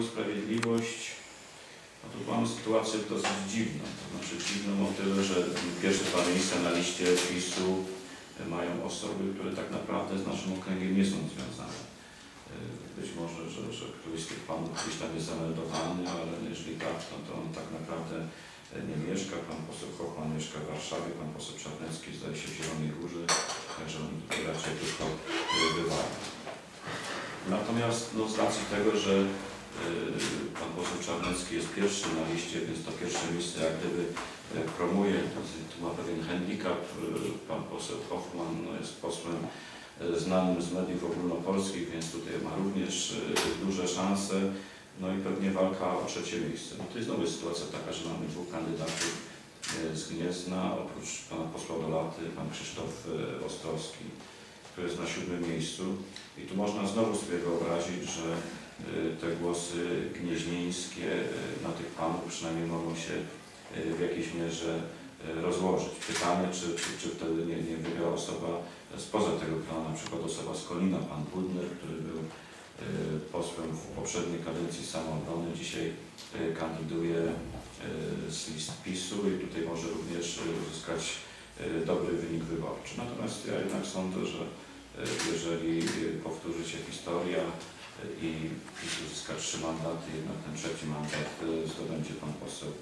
i Sprawiedliwość, no tu mamy sytuację dosyć dziwną. To znaczy dziwną o tyle, że pierwsze dwa miejsca na liście PiSu mają osoby, które tak naprawdę z naszym okręgiem nie są związane. Y, Być może, że, że któryś z tych panów gdzieś tam jest zameldowany, ale jeżeli tak, no to on tak naprawdę nie mieszka. Pan poseł Hochman mieszka w Warszawie, pan poseł Czarnecki zdaje się w Zielonej Górze, także oni tutaj raczej tylko y, bywają. Natomiast no, z racji tego, że pan poseł Czarnecki jest pierwszy na liście, więc to pierwsze miejsce jak gdyby y, promuje, tu ma pewien handicap, y, pan poseł Hoffman no, jest posłem y, znanym z mediów ogólnopolskich, więc tutaj ma również y, duże szanse. No i pewnie walka o trzecie miejsce. No to jest znowu sytuacja taka, że mamy dwóch kandydatów z Gniezna, oprócz pana posła Dolaty, pan Krzysztof Ostrowski, który jest na siódmym miejscu. I tu można znowu sobie wyobrazić, że te głosy gnieźnieńskie e, na tych panów przynajmniej mogą się e, w jakiejś mierze rozłożyć. Pytanie, czy, czy, czy wtedy nie, nie wygra osoba spoza tego grona, na przykład osoba z Kolina, pan Budner, który był y, posłem w poprzedniej kadencji samoobrony, dzisiaj y, kandyduje y, z list PiSu i tutaj może również y, uzyskać y, dobry wynik wyborczy. Natomiast ja jednak sądzę, że y, jeżeli y, powtórzy się y, i PiS uzyska trzy mandaty, jednak ten trzeci mandat zdobędzie pan poseł.